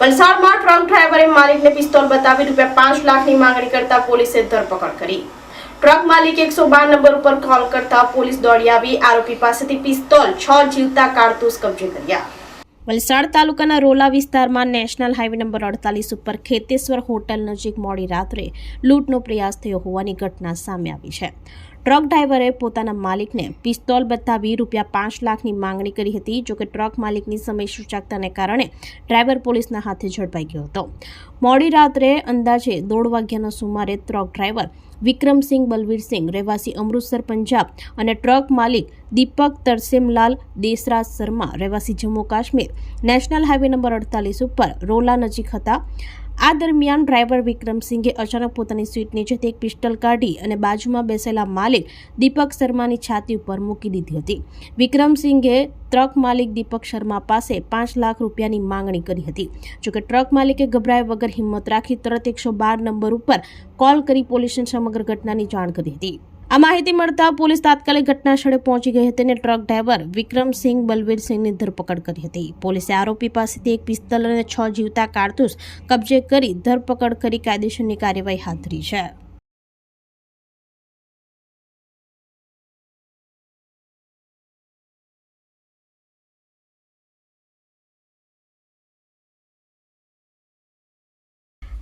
વલસાડમાં ટ્રક ડ્રાઈવરે માલિકને પિસ્તોલ બતાવી રૂપિયા પાંચ લાખની માંગણી કરતા પોલીસે ધરપકડ કરી. ટ્રક માલિક એકસો બાર નંબર ઉપર કોલ કરતા પોલીસ દોડી આવી. આરોપી પાસેથી પિસ્તોલ, છ જીવતા કારતૂસ કબજે કર્યા. વલસાડ તાલુકાના રોલા વિસ્તારમાં નેશનલ હાઈવે નંબર અડતાલીસ ઉપર ખેતેશ્વર હોટલ નજીક મોડી રાત્રે લૂંટનો પ્રયાસ થયો હોવાની ઘટના સામે આવી છે. ટ્રક ડ્રાઈવરે પોતાના માલિકને પિસ્તોલ બતાવી રૂપિયા પાંચ લાખની માંગણી કરી હતી જોકે ટ્રક માલિકની સમય સૂચકતાને કારણે ડ્રાઈવર પોલીસના હાથે ઝડપાઈ ગયો હતો. મોડી રાત્રે અંદાજે દોઢ વાગ્યાના સુમારે ટ્રક ડ્રાઈવર વિક્રમસિંહ બલવીરસિંહ, રહેવાસી અમૃતસર, પંજાબ અને ટ્રક માલિક દીપક તરસેમલાલ દેસરાજ શર્મા, રહેવાસી Jammu Kashmir national highway number અડતાલીસ ઉપર રોલા નજીક હતા. આ દરમિયાન ડ્રાઈવર વિક્રમસિંઘે અચાનક પોતાની સીટ નીચેથી એક પિસ્ટલ કાઢી અને બાજુમાં બેસેલા માલિક દીપક શર્માની છાતી ઉપર મૂકી દીધી હતી. વિક્રમસિંઘે ટ્રક માલિક દીપક શર્મા પાસે પાંચ લાખ રૂપિયાની માંગણી કરી હતી. જોકે ટ્રક માલિકે ગભરાયા વગર હિંમત રાખી તરત એકસો બાર નંબર ઉપર કોલ કરી પોલીસને સમગ્ર ઘટનાની જાણ કરી હતી. આ માહિતી મળતા પોલીસ તાત્કાલિક ઘટના સ્થળે પહોંચી ગઈ હતી અને ટ્રક ડ્રાઈવર વિક્રમસિંહ બલવીરસિંહની ધરપકડ કરી હતી. પોલીસે આરોપી પાસેથી એક પિસ્તલ અને છ જીવતા કારતૂસ કબજે કરી ધરપકડ કરી કાયદેસરની કાર્યવાહી હાથ ધરી છે.